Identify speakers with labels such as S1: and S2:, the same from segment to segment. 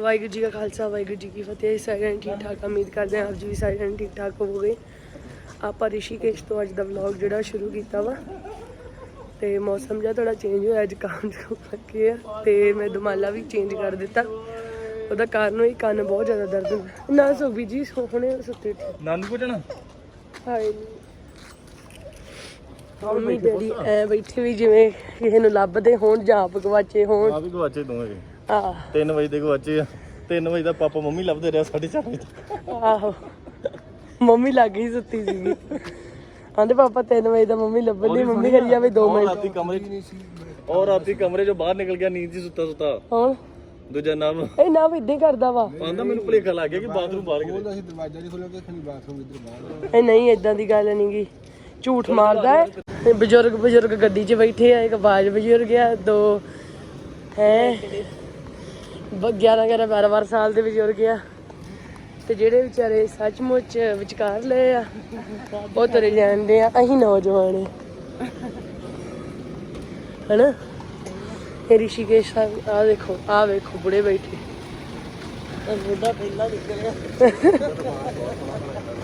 S1: ਵਾਹਿਗੁਰੂ ਜੀ ਕਾ ਖਾਲਸਾ ਵਾਹਿਗੁਰੂ ਜੀ ਕੀ ਫਤਿਹ। ਸਾਰੇ ਠੀਕ ਠਾਕ ਉਮੀਦ ਕਰਦੇ ਹਾਂ ਆਪ ਜੀ ਵੀ ਸਾਰੇ ਠੀਕ ਠਾਕ ਹੋਵੋਗੇ। ਆਪਾਂ ਰਿਸ਼ੀਕੇਸ਼ ਤੋਂ ਅੱਜ ਦਾ ਵਲੌਗ ਜਿਹੜਾ ਸ਼ੁਰੂ ਕੀਤਾ ਵਾ। ਤੇ ਮੌਸਮ ਜਿਹਾ ਥੋੜਾ ਚੇਂਜ ਹੋਇਆ ਅੱਜ ਕੰਮ ਜੋ ਲੱਗੇ ਆ। ਤੇ ਮੈਂ ਦਮਾਲਾ ਵੀ ਚੇਂਜ ਕਰ ਦਿੱਤਾ। ਉਹਦਾ ਕਾਰਨ ਹੋਈ ਕੰਨ ਬਹੁਤ ਜ਼ਿਆਦਾ ਦਰਦ ਹੁੰਦਾ ਨਾ ਸੋਬੀ ਜੀ ਸੋ- ਹੁਣੇ ਸੁੱਤੇ ਠੀ
S2: ਨਾਨੂ ਪੁੱਛਣਾ
S1: ਹਾਏ। ਮੰਮੀ ਡੈਡੀ ਐ ਬੈਠੇ ਵੀ ਜਿਵੇਂ ਕਿਸੇ ਨੂੰ ਲੱਭਦੇ ਹੋਣ ਜਾਂ ਆਪ ਗਵਾਚੇ ਹੋਣ।
S2: ਆ ਵੀ ਗਵਾਚੇ ਦੋਵੇਂ।
S1: ਆਹ।
S2: 3 ਵਜੇ ਦੇ ਗਵਾਚੇ ਆ 3 ਵਜੇ ਦਾ ਪਾਪਾ ਮੰਮੀ ਲੱਭਦੇ ਰਿਹਾ 4:30 ਵਜੇ ਤੱਕ।
S1: ਆਹੋ। ਮੰਮੀ ਲੱਗ ਗਈ ਸੁੱਤੀ ਸੀਗੀ। ਆਂਦੇ ਪਾਪਾ 3 ਵਜੇ ਦਾ ਮੰਮੀ ਲੱਭਣ ਦੀ ਮੰਮੀ ਕਰੀ ਜਾਵੇ 2
S2: ਉਹ
S1: ਮਿੰਟ।
S2: ਰਾਤੀ ਕਮਰੇ ਔਰ ਰਾਤੀ ਕਮਰੇ ਚੋਂ ਬਾਹਰ ਨਿਕਲ ਗਿਆ ਨੀਂਦ 'ਚ ਸੁੱਤਾ ਸੁੱਤਾ।
S1: ਹੁਣ
S2: ਦੂਜਾ ਨਾਮ
S1: ਇਹ ਨਾ ਵੀ ਇਦਾਂ ਹੀ ਕਰਦਾ ਵਾ।
S2: ਆਂਦਾ ਮੈਨੂੰ ਭੁਲੇਖਾ ਲੱਗ ਗਿਆ ਕਿ ਬਾਥਰੂਮ ਬਾਹਰ ਗਿਆ
S3: ਅਸੀਂ ਦਰਵਾਜ਼ਾ ਨਹੀਂ ਖੋਲਿਆ ਕਿ ਖਣੀ ਬਾਥਰੂਮ ਇੱਧਰ ਬਾਹਰ
S1: ਇਹ ਨਹੀਂ ਇਦਾਂ ਦੀ ਗੱਲ ਨਹੀਂਗੀ ਝੂਠ ਮਾਰਦਾ ਹੈ। ਬਜ਼ੁਰਗ ਬਜ਼ੁਰਗ ਗੱਡੀ 'ਚ ਬੈਠੇ ਆ ਇੱਕ ਬਾਜ ਬਜ਼ੁਰਗ ਆ ਦੋ ਹੈ? 11 11 12 12 ਸਾਲ ਦੇ ਬਜ਼ੁਰਗ ਆ। ਤੇ ਜਿਹੜੇ ਵਿਚਾਰੇ ਸੱਚਮੁੱਚ ਵਿਚਕਾਰ ਲਏ ਆ ਉਹ ਤੁਰੇ ਜਾਂਦੇ ਆ। ਅਸੀਂ ਨੌਜਵਾਨ ਆ। ਹਨਾ? ਇਹ ਰਿਸ਼ੀਕੇਸ਼ ਸਾਹਿਬ ਆ ਦੇਖੋ ਆ ਵੇਖੋ ਬੁੜੇ ਬੈਠੇ। ਇਹ ਬੁੱਢਾ ਪਹਿਲਾਂ ਨਿਕਲਿਆ।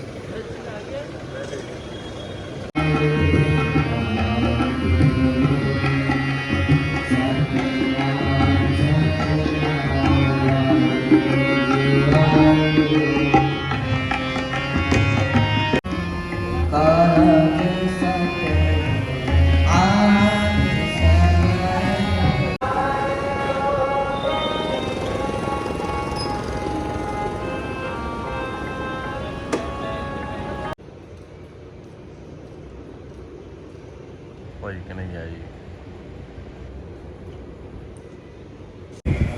S2: ਭਾਈ ਕਿ ਨਹੀਂ ਆਈ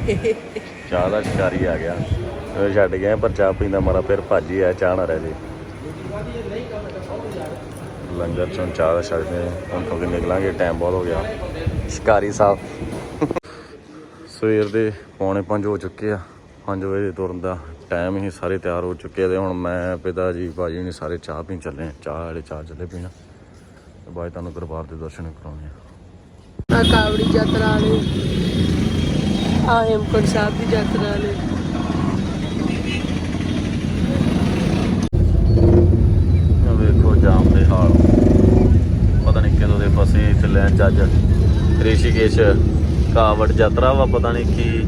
S2: ਚਾਹ ਦਾ ਸ਼ਿਕਾਰੀ ਆ ਗਿਆ। ਛੱਡ ਗਿਆ ਪਰ ਚਾਹ ਪੀਂਦਾ ਮਾਰਾ ਫਿਰ ਭੱਜ ਆ ਚਾਹ ਨਾ ਰਹਿ ਜੇ। ਲੰਗਰ ਚੋਂ ਚਾਹ ਦਾ ਛਕਦੇ ਹਾਂ। ਹੁਣ ਤੋਂ ਕਿ ਨਿਕਲਾਂਗੇ ਟਾਈਮ ਬਹੁਤ ਹੋ ਗਿਆ। ਸ਼ਿਕਾਰੀ ਸਾਹਿਬ। ਸਵੇਰ ਦੇ ਪੌਣੇ 5 ਹੋ ਚੁੱਕੇ ਆ। 5 ਵਜੇ ਤੁਰਨ ਦਾ ਟਾਈਮ ਹੀ ਸਾਰੇ ਤਿਆਰ ਹੋ ਚੁੱਕੇ ਆ ਤੇ ਹੁਣ ਮੈਂ ਪਿਤਾ ਜੀ ਭਾਜੀ ਨੇ ਸਾਰੇ ਚਾਹ ਪੀਣ ਚੱਲੇ ਆ। ਚਾਹ ਵਾਲੇ ਚਾਹ ਚੱਲੇ ਪੀਣਾ। ਤੇ ਬਾਅਦ 'ਚ ਤੁਹਾਨੂੰ ਦਰਬਾਰ ਦੇ ਦਰਸ਼ਨ ਕਰਾਉਣੇ ਆ।
S1: ਆ ਕਾਵੜੀ ਯਾਤਰਾ ਵਾਲੇ ਆ ਹੇਮਕੁੰਟ ਸਾਹਿਬ ਦੀ ਯਾਤਰਾ ਵਾਲੇ।
S2: ਵੇਖੋ ਜਾਮ ਦੇ ਹਾਲ। ਪਤਾ ਨਹੀਂ ਕਦੋਂ ਦੇ ਫਸੇ ਚੱਲੇ ਆ ਜੱਜ ਰਿਸ਼ੀਕੇਸ਼ ਕਾਵੜ ਯਾਤਰਾ ਵਾ ਪਤਾ ਨਹੀਂ ਕੀ।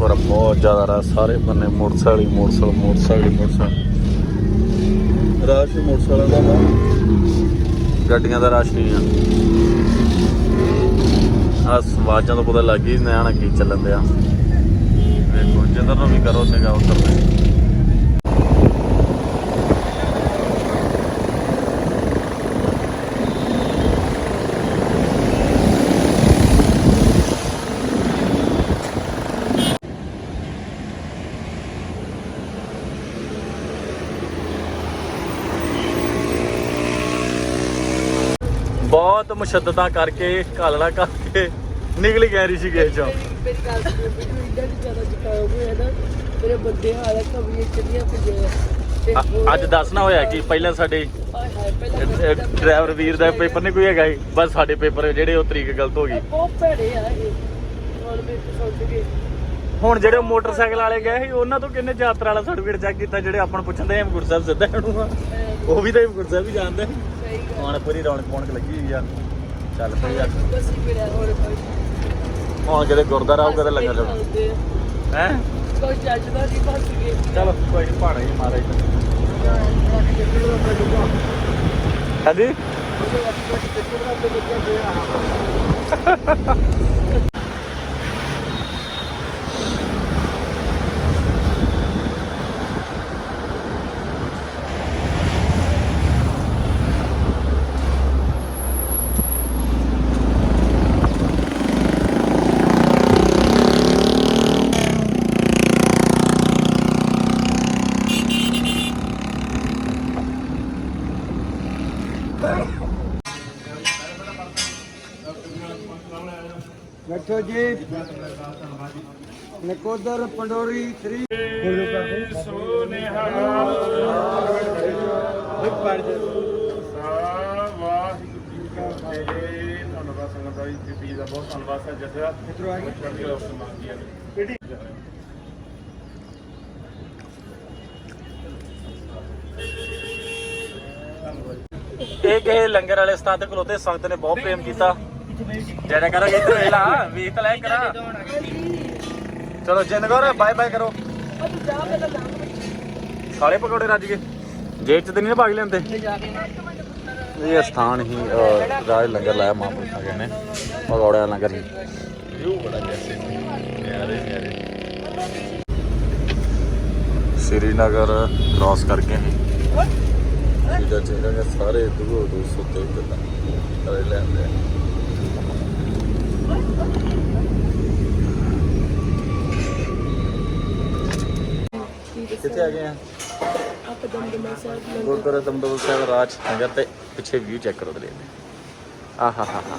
S2: ਪਰ ਬਹੁਤ ਜ਼ਿਆਦਾ ਰਾ ਸਾਰੇ ਬੰਨੇ ਮੋਟਰਸਾਈਕਲ ਹੀ ਮੋਟਰਸਾਈਕਲ ਮੋਟਰਸਾਈਕਲ ਮੋਟਰਸਾਈਕਲ। ਰਸ਼ ਮੋਟਰਸਾਈਕਲਾਂ ਦਾ ਗੱਡੀਆਂ ਦਾ ਰਸ਼ ਨਹੀਂ ਆ। ਆ ਸਵਾਜਾਂ ਤੋਂ ਪਤਾ ਲੱਗ ਗਈ ਨਿਆਣਾ ਕੀ ਚੱਲਣ ਦਿਆ। ਵੇਖੋ, ਜਿੱਧਰ ਨੂੰ ਵੀ ਕਰੋ ਨਿਗਾਹ, ਉੱਧਰ ਨੂੰ ਬਹੁਤ ਮੁਸ਼ੱਦਤਾਂ ਕਰਕੇ ਘਾਲਣਾ ਕਰਕੇ ਨਿਕਲ ਗਿਆ ਰਿਸ਼ੀਕੇਸ਼ ਚੋਂ।
S1: ਮੇਰੀ ਗੱਲ ਸੁਣੋ ਮੈਨੂੰ ਇੰਨਾ ਨਹੀਂ ਜ਼ਿਆਦਾ ਜ਼ੁਕਾਮ ਹੋਇਆ ਨਾ ਮੇਰੇ ਬੰਦੇ ਹਾਲਤ ਕਮੀਆਂ ਚੱਲੀਆਂ ਪਈਆਂ ਤੇ
S2: ਅ- ਅੱਜ ਦੱਸਣਾ ਹੋਇਆ ਕਿ ਪਹਿਲਾਂ ਸਾਡੇ
S1: ਹਾਏ ਹਾਏ ਪਹਿਲਾਂ
S2: ਡਰਾਈਵਰ ਵੀਰ ਦਾ ਪੇਪਰ ਨਹੀਂ ਕੋਈ ਹੈਗਾ ਸੀ ਬਸ ਸਾਡੇ ਪੇਪਰ ਜਿਹੜੇ ਉਹ ਤਰੀਕ ਗਲਤ ਹੋ ਗਈ।
S1: ਬਹੁਤ ਭੈੜੇ ਆ ਇਹ। ਹੁਣ ਮੇਰੇ ਤੋਂ ਸੁਣ ਕੇ।
S2: ਹੁਣ ਜਿਹੜੇ ਮੋਟਰਸਾਈਕਲ ਵਾਲੇ ਗਏ ਸੀ ਉਹਨਾਂ ਤੋਂ ਕਿੰਨੇ ਯਾਤਰਾ ਵਾਲਾ ਸਰਟੀਫਿਕੇਟ ਚੈੱਕ ਕੀਤਾ ਜਿਹੜੇ ਆਪਾਂ ਨੂੰ ਪੁੱਛਦੇ ਹੇਮਕੁੰਟ ਸਾਹਿਬ ਸਿੱਧਾ ਇਹਨੂੰ ਆ। ਉਹ ਵੀ ਤਾਂ ਹੇਮਕੁੰਟ ਸਾਹਿਬ ਹੀ ਜਾਣਦੇ ਹੁਣ ਪੂਰੀ ਰੌਣਕ ਪੌਣਕ ਲੱਗੀ ਹੋਈ ਆ। ਚੱਲ ਪਈ ਆ।
S1: ਬਸ ਹੀ ਮੇਰਾ ਹੋਰ ਕੋਈ
S2: ਹੁਣ ਕਿਤੇ ਗੁਰਦਾਰਾ ਆਊ ਕਦੇ ਲੰਗਰ ਲਾਉਣਾ ਹੈ?
S1: ਕੋਈ ਚੱਜਦਾ ਨਹੀਂ ਫਸ ਗਏ
S2: ਚਲੋ ਕੋਈ ਨਹੀਂ ਪਹਾੜਾ ਹੀ ਮਾਰਾ ਹਾਂਜੀ?
S3: ਬੈਠੋ ਜੀ। ਨਕੋਦਰ ਪੰਡੋਰੀ ਸ੍ਰੀ
S2: ਇਹ ਗਏ ਲੰਗਰ ਵਾਲੇ ਸਥਾਨ ਤੇ ਸੰਗਤ ਨੇ ਬਹੁਤ ਪ੍ਰੇਮ ਕੀਤਾ। ਜਿਹੜਾ ਕਰੋ ਇੱਧਰ ਵੇਲਾ ਵੇਖ ਤਾਂ ਲੈ ਕਰਾ। ਚਲੋ ਜਿੰਦਗੌਰ ਬਾਏ ਬਾਏ ਕਰੋ।
S1: ਆ
S2: ਪਕੌੜੇ ਰੱਜ ਕੇ ਜੇਬ ਚ ਤੇ ਨਹੀਂ ਭਾਗ ਲੈਂਦੇ। ਇਹ ਸਥਾਨ ਹੀ ਰਾਜ ਲੰਗਰ ਲਾਇਆ, ਮਾਂ ਗਏ ਨੇ ਪਕੌੜਿਆਂ ਲੰਗਰ ਹੀ। ਵਿਊ ਬੜਾ ਜੈਸੇ ਪਿਆਰੇ ਪਿਆਰੇ ਸ੍ਰੀਨਗਰ ਕ੍ਰਾਸ ਕਰਕੇ। ਹੀ ਜਿਹਦਾ ਚਿਹਰਾ ਸਾਰੇ ਦੂਰ ਦੂਰ ਸੁੱਤੇ ਕਿਦਾਂ। ਕਰੇ ਲੈਂਦੇ ਕਿੱਥੇ ਆ ਗਏ ਆ।
S1: ਆਪਾਂ ਦਮਦਮਾ ਸਾਹਿਬ ਲੰਗਰ
S2: ਗੁਰਦੁਆਰਾ ਦਮਦਮਾ ਸਾਹਿਬ ਰਾਜ ਨਗਰ ਤੇ ਪਿੱਛੇ ਵਿਊ ਚੈੱਕ ਕਰੋ ਦਲੇ ਆਹਾ ਹਾ ਹਾ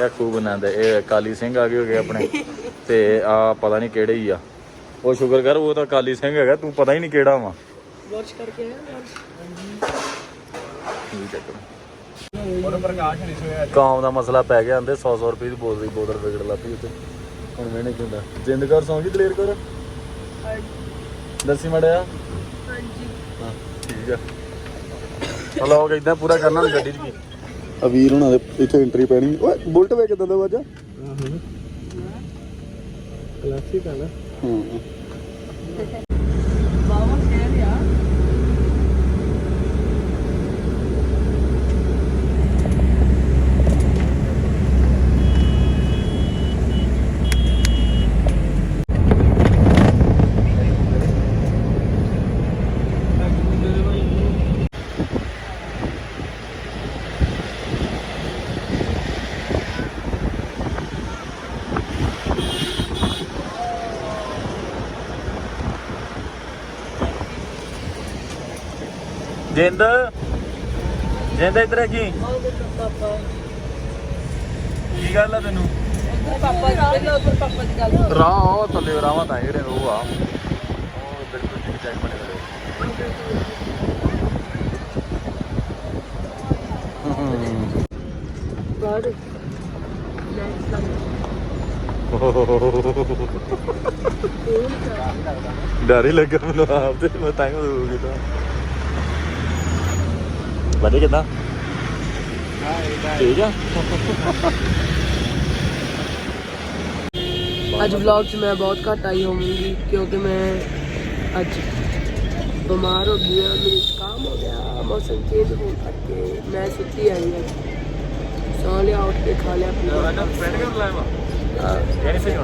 S2: ਇਹ ਖੂਬ ਆਨੰਦ ਹੈ। ਇਹ ਕਾਲੀ ਸਿੰਘ ਆ ਗਏ ਹੋਗੇ ਆਪਣੇ। ਤੇ ਆ ਪਤਾ ਨਹੀਂ ਕਿਹੜੇ ਹੀ ਆ। ਉਹ ਸ਼ੁਕਰ ਕਰ ਉਹ ਤਾਂ ਕਾਲੀ ਸਿੰਘ ਹੈਗਾ ਤੂੰ ਪਤਾ ਹੀ ਨਹੀਂ ਕਿਹੜਾ ਵਾ।
S1: ਵਾਚ ਕਰਕੇ ਆਇਆ
S2: ਵਿਊ ਚੈੱਕ ਕਰੋ।
S3: ਉਹਦਾ ਪ੍ਰਕਾਸ਼ ਨਹੀਂ ਸੋਇਆ।
S2: ਕਾਮ ਦਾ ਮਸਲਾ ਪੈ ਗਿਆ ਆਂਦੇ 100 100 ਰੁਪਏ ਦੀ ਬੋਤਲ ਦੀ ਬੋਤਲ ਵਿਗੜ ਲੱਪੀ ਉੱਤੇ। ਹੁਣ ਵੇਣੇ ਕੀ ਹੁੰਦਾ? ਜਿੰਦਗਰ ਸੌਂ ਗਈ ਦਲੇਰ ਕਰ? ਦੱਸੀ ਮੜਿਆ?
S1: ਹਾਂਜੀ।
S2: ਹਾਂ ਠੀਕ ਆ। ਵਲੌਗ ਇਦਾਂ ਪੂਰਾ ਕਰਨਾ ਹੁਣ ਗੱਡੀ 'ਚ ਵੀ। ਆ ਵੀਰ ਹੁਣਾਂ ਦੇ ਇੱਥੇ ਐਂਟਰੀ ਪੈਣੀ। ਓਏ ਬੁਲਟ ਵੇ ਕਿਦਾਂ ਦਾ ਵਾਜਾ
S3: ਕਲਾਸਿਕ ਆ ਨਾ।
S2: ਹੂੰ। ਜਿੰਦ। ਜਿੰਦ ਇੱਧਰ ਆ ਕੀ ਕੀ ਗੱਲ ਆ ਤੈਨੂੰ?
S1: ਪਾਪਾ ਦੀ ਪਹਿਲਾਂ ਉੱਧਰ ਪਾਪਾ ਦੀ ਗੱਲ
S2: ਰਾਹ ਉਹ ਥੱਲੇ ਰਾਵਾਂ ਤਾਂ ਜਿਹੜੇ ਉਹ ਆ। ਉਹ ਬਿਲਕੁਲ ਠੀਕ ਚੈੱਕ ਬਣੇ ਹੋਏ। ਡਰ ਹੀ ਲੱਗਾ ਮੈਨੂੰ ਆਪ ਤੇ, ਮੈਂ ਤਾਂ ਹੋ ਗਿਆ ਵਧੀਆ ਕਿਦਾਂ ਠੀਕ ਆ।
S1: ਅੱਜ ਵਲੌਗ 'ਚ ਮੈਂ ਬਹੁਤ ਘੱਟ ਆਈ ਹੋਵਾਂਗੀ ਕਿਉਂਕਿ ਮੈਂ ਅੱਜ ਬਿਮਾਰ ਹੋ ਗਈ ਹਾਂ ਮੈਨੂੰ ਜ਼ੁਕਾਮ ਹੋ ਗਿਆ ਮੌਸਮ ਚੇਂਜ ਹੋਣ ਕਰਕੇ ਮੈਂ ਸੁੱਤੀ ਆਈ ਹਾਂ। ਸੌ ਲਿਆ ਉੱਠ ਕੇ ਖਾ ਲਿਆ ਪੀਆ
S2: ਮੈਂ ਫਰੈਂਡ ਕਰ ਲਾਇਆ ਇਹ ਨਹੀਂ ਸਹੀ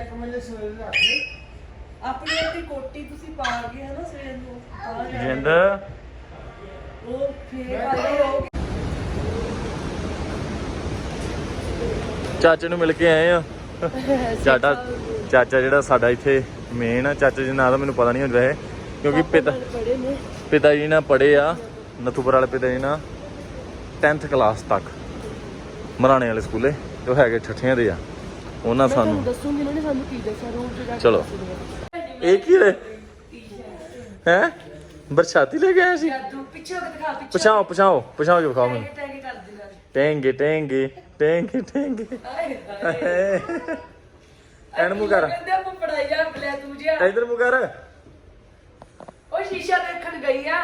S2: ਹੋਣਾ
S1: ਕੋਈ ਨਹੀਂ
S2: ਟੁੱਟਾ ਵੇ
S1: ਆਪਣੀ ਆਪਣੀ ਕੋਟੀ ਤੁਸੀਂ ਪਾ ਗਏ ਹਨਾ ਸਵੇਰ ਨੂੰ
S2: ਜਿੰਦ।
S1: ਉਹ ਫੇਰ ਆਏ ਹੋ
S2: ਚਾਚੇ ਨੂੰ ਮਿਲ ਕੇ ਆਏ ਆ। ਚਾਚਾ ਚਾਚਾ ਜਿਹੜਾ ਸਾਡਾ ਇੱਥੇ ਮੇਨ ਆ ਚਾਚਾ ਜੀ ਨਾਂ ਦਾ ਮੈਨੂੰ ਪਤਾ ਨਹੀਂ ਹੁੰਦਾ ਵੈਸੇ ਕਿਉਂਕਿ ਪਿਤਾ
S1: ਨੇ।
S2: ਪਿਤਾ ਜੀ ਨਾਲ ਪੜ੍ਹੇ ਆ ਨਥੂਪੁਰ ਵਾਲੇ ਪਿਤਾ ਜੀ ਨਾਲ 10th ਕਲਾਸ ਤੱਕ ਮਰਾਣੇ ਵਾਲੇ ਸਕੂਲੇ ਤੇ ਉਹ ਹੈਗੇ ਠੱਠਿਆਂ ਦੇ ਆ। ਉਹਨਾਂ
S1: ਤੁਹਾਨੂੰ
S2: ਸਾਨੂੰ।
S1: ਦੱਸੂਗੀ ਇਹਨਾਂ ਨੇ ਸਾਨੂੰ ਕੀ ਦੱਸਿਆ ਰੂਮ ਚ ਜਾ ਕੇ
S2: ਚਲੋ।
S1: ਦੱਸੂਗਾ।
S2: ਇਹ ਕੀ ਹੈ ਹੈ? ਬਰਸਾਤੀ ਲੈ ਕੇ ਆਇਆ ਸੀ?
S1: ਤੂੰ ਪਿੱਛੇ ਹੋ ਕੇ ਦਿਖਾ ਪਿੱਛੇ
S2: ਪਛਾਓ ਪਛਾਓ ਪਛਾਓ ਕੇ ਵਿਖਾਓ ਮੈਨੂੰ।
S1: ਟੈਗ ਕਰ ਦੇ ਨਾਲ
S2: ਟੈਂਗੇ ਟੈਂਗੇ ਟੈਂਗੇ। ਟੈਂਗੇ ਐਨ ਮੂੰਹ ਕਰ।
S1: ਕਹਿੰਦੇ ਆਪਾਂ ਪੜਾਈ ਜਾ ਬਲੇ ਤੂੰ ਜਿਆ।
S2: ਇਧਰ ਮੂੰਹ ਕਰ।
S1: ਉਹ ਸ਼ੀਸ਼ਾ ਦੇਖਣ ਗਈ ਆ।